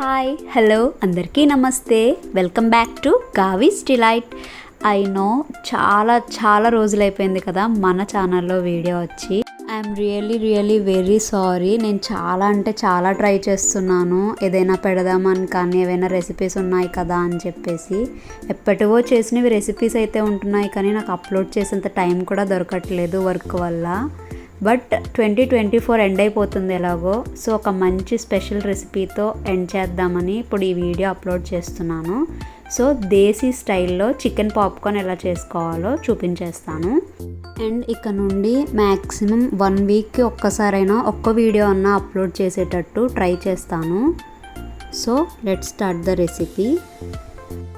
Hi hello అందరికీ నమస్తే. Welcome back to Gavi's delight I know చాలా చాలా రోజులైపోయింది కదా మన ఛానల్లో వీడియో వచ్చి. I'm really really very sorry నేను చాలా అంటే చాలా ట్రై చేస్తున్నాను. ఏదైనా పెడదామని కానీ ఏవైనా రెసిపీస్ ఉన్నాయి కదా అని చెప్పేసి. ఎప్పటివో చేసినవి రెసిపీస్ అయితే ఉంటున్నాయి కానీ నాకు అప్లోడ్ చేసేంత టైం కూడా దొరకట్లేదు వర్క్ వల్ల. But twenty twenty four end అయిపోతుంది ఎలాగో. సో ఒక మంచి స్పెషల్ రెసిపీతో ఎండ్ చేద్దామని ఇప్పుడు ఈ వీడియో అప్లోడ్ చేస్తున్నాను. సో దేశీ స్టైల్లో చికెన్ పాప్కార్న్ ఎలా చేసుకోవాలో చూపించేస్తాను. అండ్ ఇక నుండి మ్యాక్సిమం వన్ వీక్కి ఒక్కసారైనా ఒక్క వీడియో అన్నా అప్లోడ్ చేసేటట్టు ట్రై చేస్తాను. So let start the recipe.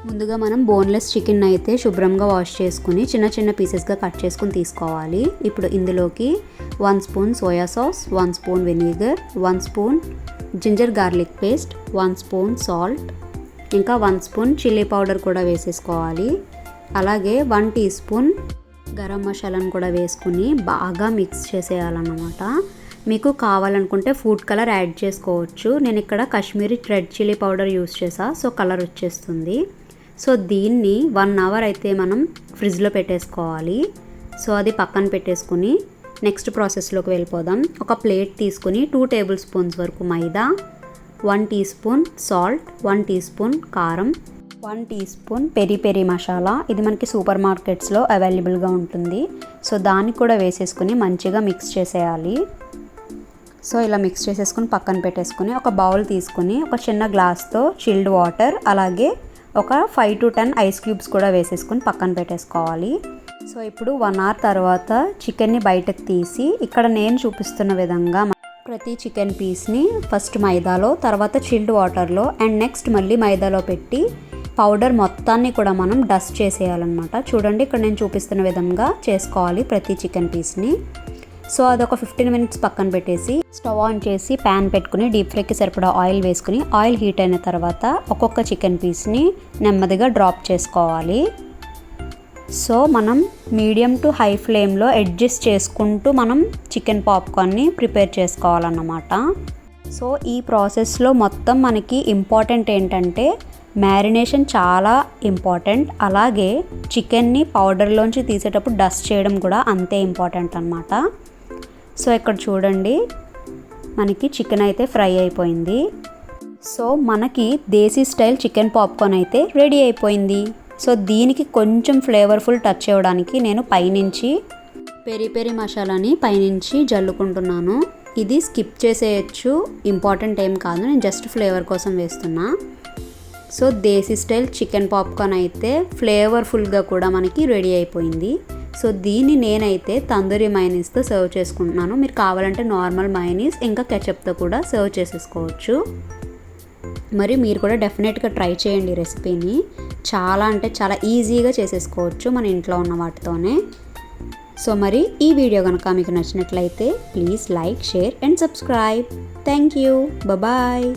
ముందుగా మనం బోన్లెస్ చికెన్ అయితే శుభ్రంగా వాష్ చేసుకుని చిన్న చిన్న పీసెస్గా కట్ చేసుకుని తీసుకోవాలి. ఇప్పుడు ఇందులోకి one spoon soya sauce one spoon vinegar one spoon ginger garlic paste one spoon salt ఇంకా వన్ స్పూన్ చిల్లీ పౌడర్ కూడా వేసేసుకోవాలి. అలాగే వన్ టీ స్పూన్ గరం మసాలాను కూడా వేసుకుని బాగా మిక్స్ చేసేయాలన్నమాట. మీకు కావాలనుకుంటే ఫుడ్ కలర్ యాడ్ చేసుకోవచ్చు. నేను ఇక్కడ Kashmiri red chilli powder use చేసా సో కలర్ వచ్చేస్తుంది. సో దీన్ని వన్ అవర్ అయితే మనం ఫ్రిడ్జ్లో పెట్టేసుకోవాలి. సో అది పక్కన పెట్టేసుకుని నెక్స్ట్ ప్రాసెస్లోకి వెళ్ళిపోదాం. ఒక ప్లేట్ తీసుకుని టూ టేబుల్ స్పూన్స్ వరకు maida one teaspoon salt one teaspoon కారం one teaspoon peri peri masala. ఇది మనకి సూపర్ మార్కెట్స్లో అవైలబుల్గా ఉంటుంది. సో దాన్ని కూడా వేసేసుకుని మంచిగా మిక్స్ చేసేయాలి. సో ఇలా మిక్స్ చేసేసుకుని పక్కన పెట్టేసుకుని ఒక బౌల్ తీసుకుని ఒక చిన్న గ్లాస్తో చిల్డ్ వాటర్ అలాగే ఒక five to ten ice cubes కూడా వేసేసుకుని పక్కన పెట్టేసుకోవాలి. సో ఇప్పుడు వన్ అవర్ తర్వాత చికెన్ని బయటకు తీసి ఇక్కడ నేను చూపిస్తున్న విధంగా ప్రతి చికెన్ పీస్ని ఫస్ట్ మైదాలో తర్వాత చిల్డ్ వాటర్లో అండ్ నెక్స్ట్ మళ్ళీ మైదాలో పెట్టి పౌడర్ మొత్తాన్ని కూడా మనం డస్ట్ చేసేయాలన్నమాట. చూడండి ఇక్కడ నేను చూపిస్తున్న విధంగా చేసుకోవాలి ప్రతి చికెన్ పీస్ని సో అదొక ఫిఫ్టీన్ మినిట్స్ పక్కన పెట్టేసి స్టవ్ ఆన్ చేసి ప్యాన్ పెట్టుకుని డీప్ ఫ్రైకి సరిపడా ఆయిల్ వేసుకుని ఆయిల్ హీట్ అయిన తర్వాత ఒక్కొక్క చికెన్ పీస్ని నెమ్మదిగా డ్రాప్ చేసుకోవాలి. సో మనం మీడియం టు హై ఫ్లేమ్లో అడ్జస్ట్ చేసుకుంటూ మనం చికెన్ పాప్కార్న్ని ప్రిపేర్ చేసుకోవాలన్నమాట. సో ఈ ప్రాసెస్లో మొత్తం మనకి ఇంపార్టెంట్ ఏంటంటే మ్యారినేషన్ చాలా ఇంపార్టెంట్ అలాగే చికెన్ని పౌడర్లోంచి తీసేటప్పుడు డస్ట్ చేయడం కూడా అంతే ఇంపార్టెంట్ అనమాట సో ఇక్కడ చూడండి మనకి చికెన్ అయితే ఫ్రై అయిపోయింది. సో మనకి దేశీ స్టైల్ చికెన్ పాప్కార్న్ అయితే రెడీ అయిపోయింది. సో దీనికి కొంచెం ఫ్లేవర్ఫుల్ టచ్ ఇవ్వడానికి నేను పైనుంచి పెరి పెరి మసాలాని పైనుంచి జల్లుకుంటున్నాను. ఇది స్కిప్ చేసేయచ్చు ఇంపార్టెంట్ ఏం కాదు నేను జస్ట్ ఫ్లేవర్ కోసం వేస్తున్నా. So desi style chicken popcorn అయితే ఫ్లేవర్ఫుల్గా కూడా మనకి రెడీ అయిపోయింది. సో దీన్ని నేనైతే తందూరి మైనీస్తో సర్వ్ చేసుకుంటున్నాను. మీరు కావాలంటే నార్మల్ మైనీస్ ఇంకా కెచప్తో కూడా సర్వ్ చేసేసుకోవచ్చు. మరి మీరు కూడా డెఫినెట్గా ట్రై చేయండి రెసిపీని చాలా అంటే చాలా ఈజీగా చేసేసుకోవచ్చు మన ఇంట్లో ఉన్న వాటితోనే. సో మరి ఈ వీడియో కనుక మీకు నచ్చినట్లయితే please like share and subscribe thank you bye